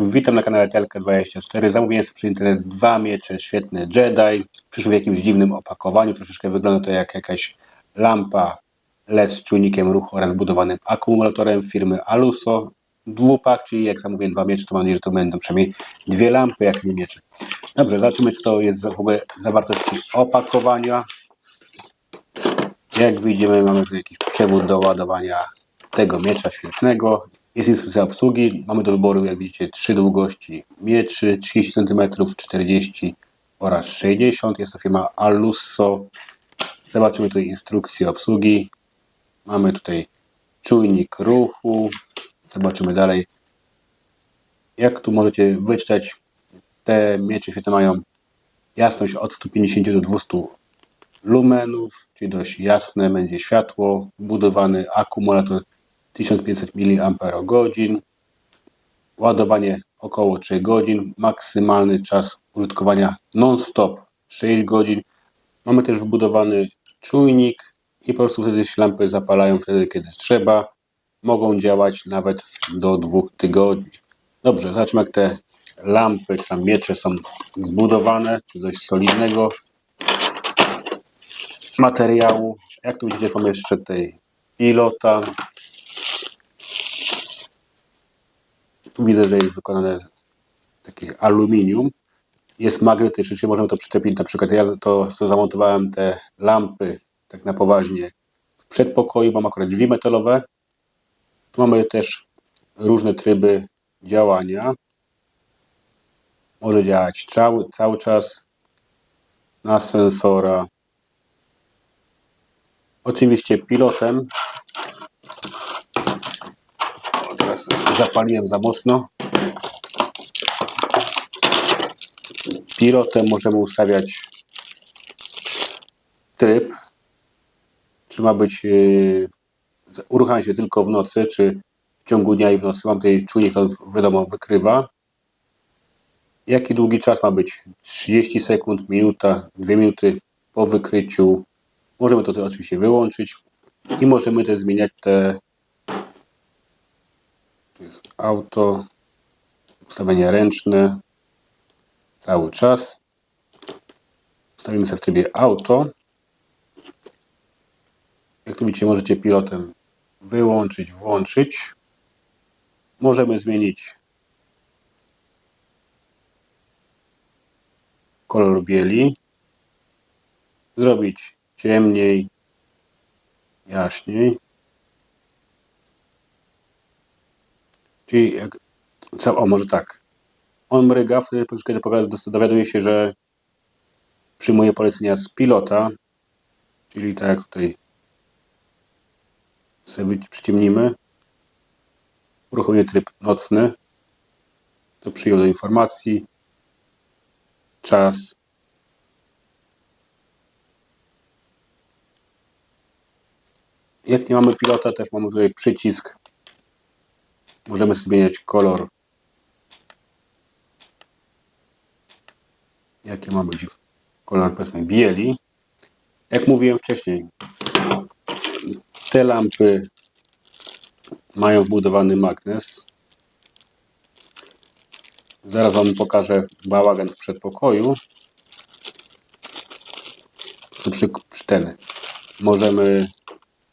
Witam na kanale Telka24. Zamówiłem sobie przez internet dwa miecze świetne Jedi. Przyszły w jakimś dziwnym opakowaniu. Troszeczkę wygląda to jak jakaś lampa LED z czujnikiem ruchu oraz budowanym akumulatorem firmy Aluso. Dwupak, czyli jak zamówiłem dwa miecze, to mam nadzieję, że to będą przynajmniej dwie lampy, jak nie miecze. Dobrze, zobaczymy co to jest w ogóle zawartości opakowania. Jak widzimy, mamy tu jakiś przewód do ładowania tego miecza świecznego. Jest instrukcja obsługi. Mamy do wyboru, jak widzicie, trzy długości mieczy, 30 cm, 40 oraz 60. Jest to firma Alusso. Zobaczymy tutaj instrukcję obsługi. Mamy tutaj czujnik ruchu. Zobaczymy dalej. Jak tu możecie wyczytać, te miecze świetne mają jasność od 150 do 200 lumenów, czyli dość jasne będzie światło, budowany akumulator 1500 mAh, ładowanie około 3 godzin, maksymalny czas użytkowania non-stop 6 godzin. Mamy też wbudowany czujnik i po prostu wtedy się lampy zapalają wtedy, kiedy trzeba. Mogą działać nawet do dwóch tygodni. Dobrze, zobaczmy jak te lampy czy tam miecze są zbudowane, czy coś solidnego materiału. Jak tu widzicie, mamy jeszcze tutaj pilota. Tu widzę, że jest wykonane takie aluminium. Jest magnetyczny, czyli możemy to przyczepić. Na przykład ja to zamontowałem te lampy tak na poważnie w przedpokoju. Mam akurat drzwi metalowe. Tu mamy też różne tryby działania. Może działać cały, cały czas na sensora. Oczywiście pilotem. O, teraz zapaliłem za mocno. Pilotem możemy ustawiać tryb. Czy ma być yy, uruchamia się tylko w nocy, czy w ciągu dnia i w nocy. Mam tutaj czujnik, to wiadomo wykrywa. Jaki długi czas ma być? 30 sekund, minuta, 2 minuty po wykryciu. Możemy to oczywiście wyłączyć i możemy też zmieniać te jest auto, ustawienia ręczne cały czas. Ustawimy sobie w trybie auto. Jak tu widzicie, możecie pilotem wyłączyć, włączyć. Możemy zmienić kolor bieli, zrobić ciemniej, jaśniej. Czyli jak, co, o może tak. On mryga, wtedy kiedy dowiaduje się, że przyjmuje polecenia z pilota, czyli tak jak tutaj sobie przyciemnimy. Uruchomię tryb nocny. To przyjął do informacji. Czas. Jak nie mamy pilota, też mamy tutaj przycisk. Możemy zmieniać kolor. Jaki ma być kolor, powiedzmy, bieli. Jak mówiłem wcześniej, te lampy mają wbudowany magnes. Zaraz Wam pokażę bałagan w przedpokoju. Przy, przy ten. Możemy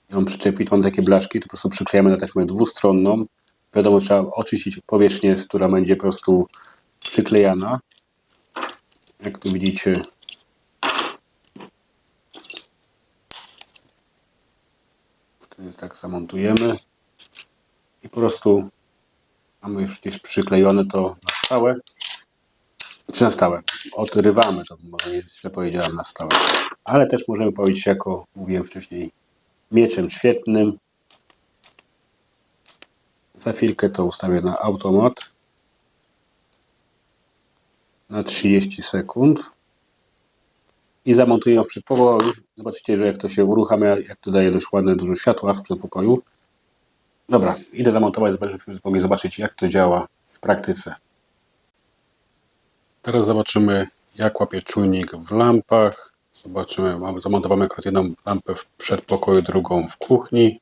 ją przyczepić. Mam takie blaszki, to po prostu przyklejamy na taśmę dwustronną. Wiadomo, trzeba oczyścić powierzchnię, która będzie po prostu przyklejana. Jak tu widzicie, tak zamontujemy i po prostu mamy już gdzieś przyklejone to na stałe. Czy na stałe? Odrywamy to, może nie źle powiedziałem na stałe. Ale też możemy powiedzieć, jako mówiłem wcześniej, mieczem świetnym. Za chwilkę to ustawię na automat. Na 30 sekund. I zamontuję ją w przedpokoju. Zobaczycie, że jak to się uruchamia, jak to daje dość ładne, dużo światła w przedpokoju. Dobra, idę zamontować, żebyśmy zobaczyć, jak to działa w praktyce. Teraz zobaczymy, jak łapie czujnik w lampach. Zobaczymy, mamy akurat jedną lampę w przedpokoju, drugą w kuchni.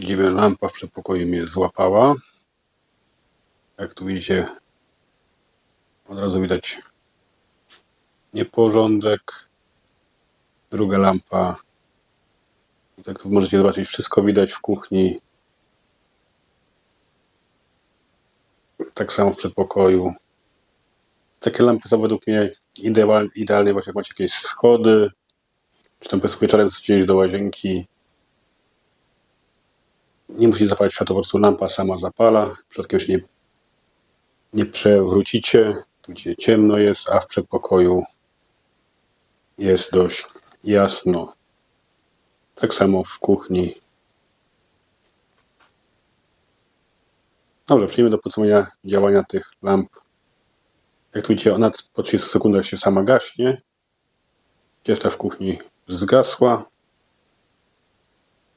Widzimy, lampa w przedpokoju mnie złapała. Jak tu widzicie, od razu widać nieporządek. Druga lampa. Jak tu możecie zobaczyć, wszystko widać w kuchni. Tak samo w przedpokoju. Takie lampy są według mnie idealne, idealne właśnie jak macie jakieś schody, czy tam prostu wieczorem chcecie iść do łazienki. Nie musicie zapalać światła, po prostu lampa sama zapala. Przypadkiem się nie, nie przewrócicie. Tu gdzie ciemno jest, a w przedpokoju jest dość jasno. Tak samo w kuchni. Dobrze, przejdźmy do podsumowania działania tych lamp. Jak tu widzicie, ona po 30 sekundach się sama gaśnie. Ciesta w kuchni zgasła.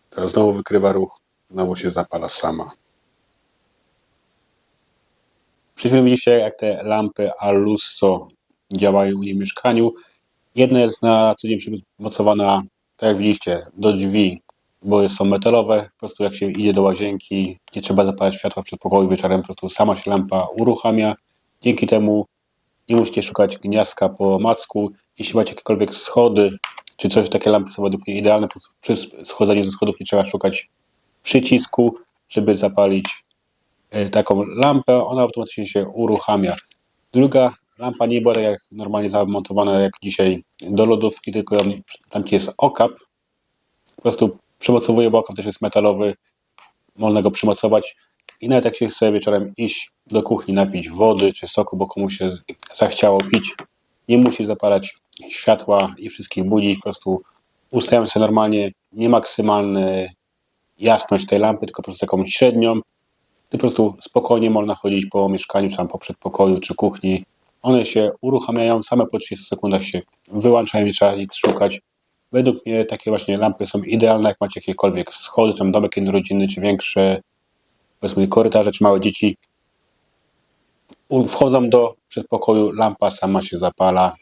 Teraz znowu wykrywa ruch, znowu się zapala sama. Przed chwilą widzieliście, jak te lampy Alusso działają u niej w mieszkaniu. Jedna jest na co dzień przymocowana, tak jak widzieliście, do drzwi, bo są metalowe. Po prostu jak się idzie do łazienki, nie trzeba zapalać światła w przedpokoju wieczorem, po prostu sama się lampa uruchamia. Dzięki temu nie musicie szukać gniazdka po macku. Jeśli macie jakiekolwiek schody, czy coś, takie lampy są według mnie idealne. Po prostu przy schodzeniu ze schodów nie trzeba szukać przycisku, żeby zapalić e, taką lampę. Ona automatycznie się uruchamia. Druga lampa nie była tak jak normalnie zamontowana jak dzisiaj do lodówki, tylko tam jest okap. Po prostu przymocowuje, bo okap też jest metalowy. Można go przymocować. I nawet jak się chce wieczorem iść do kuchni, napić wody czy soku, bo komuś się zachciało pić, nie musi zapalać światła i wszystkich budzi. Po prostu ustawiam sobie normalnie nie maksymalny jasność tej lampy, tylko po prostu taką średnią. I po prostu spokojnie można chodzić po mieszkaniu, czy tam po przedpokoju, czy kuchni. One się uruchamiają, same po 30 sekundach się wyłączają, nie trzeba nic szukać. Według mnie takie właśnie lampy są idealne, jak macie jakiekolwiek schody, czy tam domek jednorodzinny, czy większe, powiedzmy korytarze, czy małe dzieci. Wchodzą do przedpokoju, lampa sama się zapala.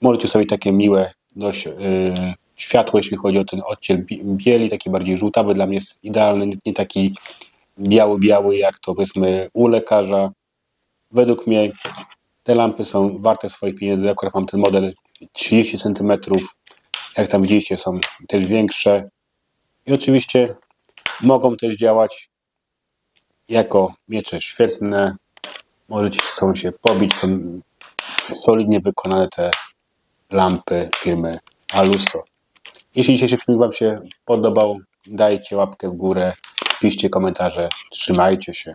Możecie sobie takie miłe dość yy, światło, jeśli chodzi o ten odcień bi- bieli, taki bardziej żółtawy, dla mnie jest idealny, nie, taki biały, biały, jak to powiedzmy u lekarza. Według mnie te lampy są warte swoich pieniędzy. Akurat mam ten model 30 cm. Jak tam widzieliście, są też większe. I oczywiście mogą też działać jako miecze świetne. Możecie są się pobić. Są solidnie wykonane te lampy firmy Aluso. Jeśli dzisiejszy film Wam się podobał, dajcie łapkę w górę, piszcie komentarze. Trzymajcie się.